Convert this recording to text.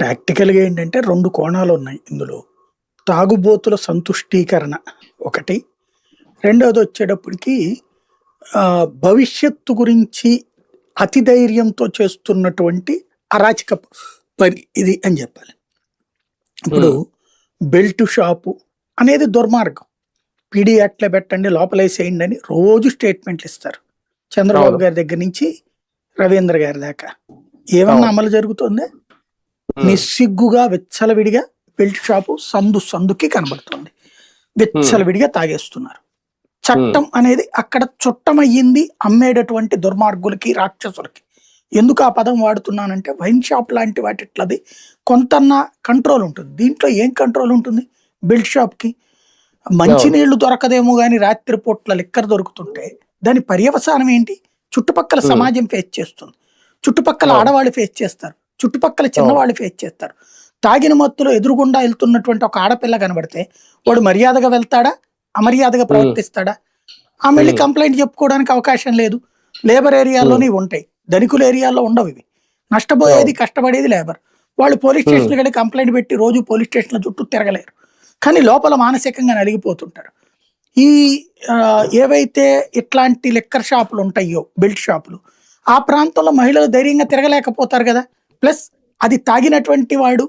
ప్రాక్టికల్‌గా ఏంటంటే 2 కోణాలున్నాయి ఇందులో. తాగుబోతుల సంతుష్టీకరణ ఒకటి. రెండోదొచ్చేటప్పటికి ఆహ్, భవిష్యత్తు గురించి అతి ధైర్యంతో చేస్తున్నటువంటి అరాచకపు పని ఇది అని జెప్పాలి. ఇప్పుడు. బెల్ట్ షాపు అనేది దుర్మార్గం. పీడీ యాక్ట్‌లో పెట్టండి, లోపలేసేయండి అని రోజు స్టేట్మెంట్‌లిస్తారు. చంద్రబాబు అవును. గారి దగ్గర నుంచి రవీంద్ర గారి దాకా. ఏమన్నా. అమలు జరుగుతోందా? నిస్సిగ్గుగా విచ్చలవిడిగా బెల్ట్ షాపు సందు సందుకి కనబడుతోంది. విచ్చలవిడిగా తాగేస్తున్నారు. చట్టం అనేది అక్కడ చుట్టమయ్యింది అమ్మేటటువంటి దుర్మార్గులకి, రాక్షసులకి. ఎందుకు ఆ పదం వాడుతున్నానంటే వైన్ షాప్ లాంటి వాటిట్లది కొంతన్నా కంట్రోల్ ఉంటుంది. దీంట్లో ఏం కంట్రోల్ ఉంటుంది? బెల్ట్ షాప్‌కి. అవును. మంచినీళ్ళు దొరకదేమో గాని రాత్రి పూట్ల లిక్కర్ దొరుకుతుంటే దాని పర్యవసానం ఏంటి? చుట్టుపక్కల. సమాజం ఫేస్ చేస్తుంది. చుట్టుపక్కల. ఆడవాళ్ళు ఫేస్ చేస్తారు. చుట్టుపక్కల. చిన్నవాళ్ళు ఫేస్ చేస్తారు. తాగిన మత్తులో ఎదురుగుండా ఎళ్తున్నటువంటి ఒక ఆడపిల్ల కనబడితే వాడు మర్యాదగా వెళ్తాడా? అమర్యాదగా. ప్రవర్తిస్తాడా? ఆమె వెళ్ళి హ్మ్. కంప్లెయింట్ చెప్పుకోవడానికి అవకాశం లేదు. లేబర్. ఏరియాలోనే ఉంటాయి. ధనికుల ఏరియాలో ఉండవివి. నష్టపోయేది, అవును. కష్టపడేది లేబర్. వాళ్ళు పోలీస్ హ్మ్. స్టేషన్‌కెళ్ళి కంప్లెయింట్ పెట్టి రోజు పోలీస్ స్టేషన్‌ల చుట్టూ తిరగలేరు. కానీ లోపల మానసికంగా నలిగిపోతుంటారు. ఈ ఏవైతే ఇట్లాంటి లిక్కర్ షాపులు ఉంటాయో బెల్ట్ షాపులు, ఆ ప్రాంతంలో మహిళలు ధైర్యంగా తిరగలేకపోతారు గదా! ప్లస్ అది తాగినటువంటి వాడు